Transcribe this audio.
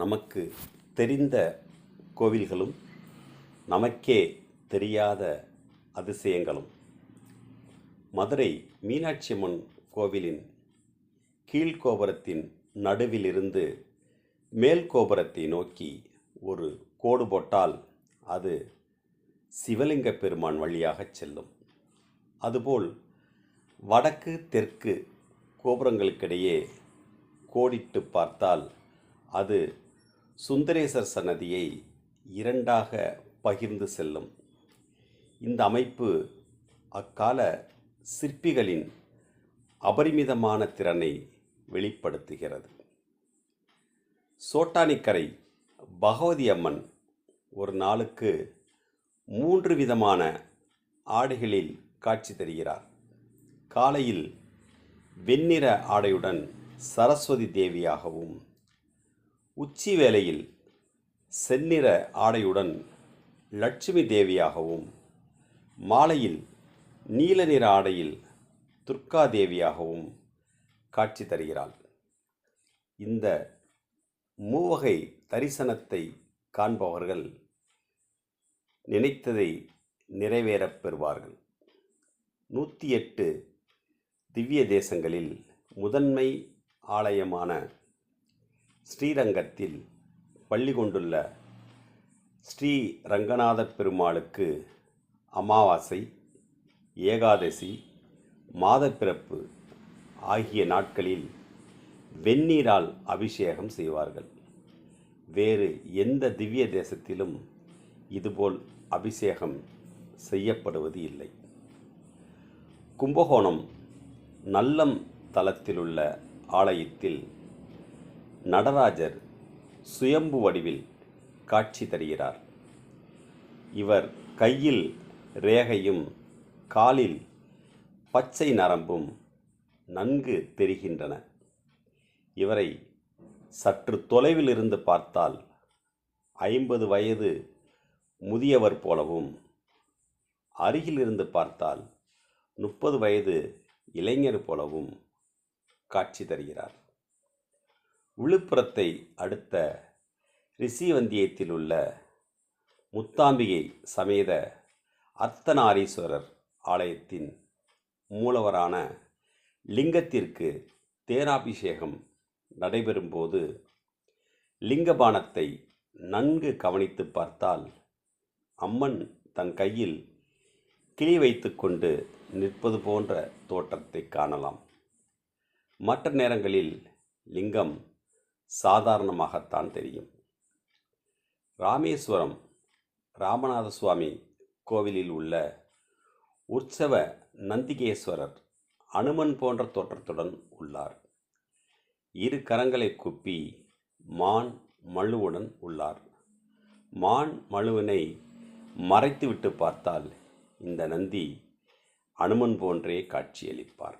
நமக்கு தெரிந்த கோவில்களும் நமக்கே தெரியாத அதிசயங்களும். மதுரை மீனாட்சி அம்மன் கோவிலின் கீழ்கோபுரத்தின் நடுவிலிருந்து மேல் கோபுரத்தை நோக்கி ஒரு கோடு போட்டால் அது சிவலிங்க பெருமான் வழியாக செல்லும். அதுபோல் வடக்கு தெற்கு கோபுரங்களுக்கிடையே கோடிட்டு பார்த்தால் அது சுந்தரேசர் சன்னதியை இரண்டாக பகிர்ந்து செல்லும். இந்த அமைப்பு அக்கால சிற்பிகளின் அபரிமிதமான திறனை வெளிப்படுத்துகிறது. சோட்டானிக்கரை பகவதி அம்மன் ஒரு நாளுக்கு மூன்று விதமான ஆடைகளில் காட்சி தருகிறார். காலையில் வெண்ணிற ஆடையுடன் சரஸ்வதி தேவியாகவும் உச்சி வேளையில் செந்நிற ஆடையுடன் லட்சுமி தேவியாகவும் மாலையில் நீல நிற ஆடையில் துர்கா தேவியாகவும் காட்சி தருகிறாள். இந்த மூவகை தரிசனத்தை காண்பவர்கள் நினைத்ததை நிறைவேறப் பெறுவார்கள். நூற்றி எட்டு திவ்ய தேசங்களில் முதன்மை ஆலயமான ஸ்ரீரங்கத்தில் பள்ளி கொண்டுள்ள ஸ்ரீ ரங்கநாத பெருமாளுக்கு அமாவாசை ஏகாதசி மாதப்பிறப்பு ஆகிய நாட்களில் வெந்நீரால் அபிஷேகம் செய்வார்கள். வேறு எந்த திவ்ய தேசத்திலும் இதுபோல் அபிஷேகம் செய்யப்படுவது இல்லை. கும்பகோணம் நல்லம் தலத்திலுள்ள ஆலயத்தில் நடராஜர் சுயம்பு வடிவில் காட்சி தருகிறார். இவர் கையில் ரேகையும் காலில் பச்சை நரம்பும் நன்கு தெரிகின்றன. இவரை சற்று தொலைவில் இருந்து பார்த்தால் ஐம்பது வயது முதியவர் போலவும் அருகிலிருந்து பார்த்தால் முப்பது வயது இளைஞர் போலவும் காட்சி தருகிறார். விழுப்புரத்தை அடுத்த ரிஷிவந்தியத்தில் உள்ள முத்தாம்பிகை சமேத அர்த்தநாரீஸ்வரர் ஆலயத்தின் மூலவரான லிங்கத்திற்கு தேராபிஷேகம் நடைபெறும்போது லிங்கபானத்தை நன்கு கவனித்து பார்த்தால் அம்மன் தன் கையில் கிளி வைத்துக்கொண்டு நிற்பது போன்ற தோற்றத்தை காணலாம். மற்ற நேரங்களில் லிங்கம் சாதாரணமாகத்தான் தெரியும். ராமேஸ்வரம் ராமநாத சுவாமி கோவிலில் உள்ள உற்சவ நந்திகேஸ்வரர் அனுமன் போன்ற தோற்றத்துடன் உள்ளார். இரு கரங்களை குப்பி மான் மழுவுடன் உள்ளார். மான் மழுவினை மறைத்துவிட்டு பார்த்தால் இந்த நந்தி அனுமன் போன்றே காட்சியளிப்பார்.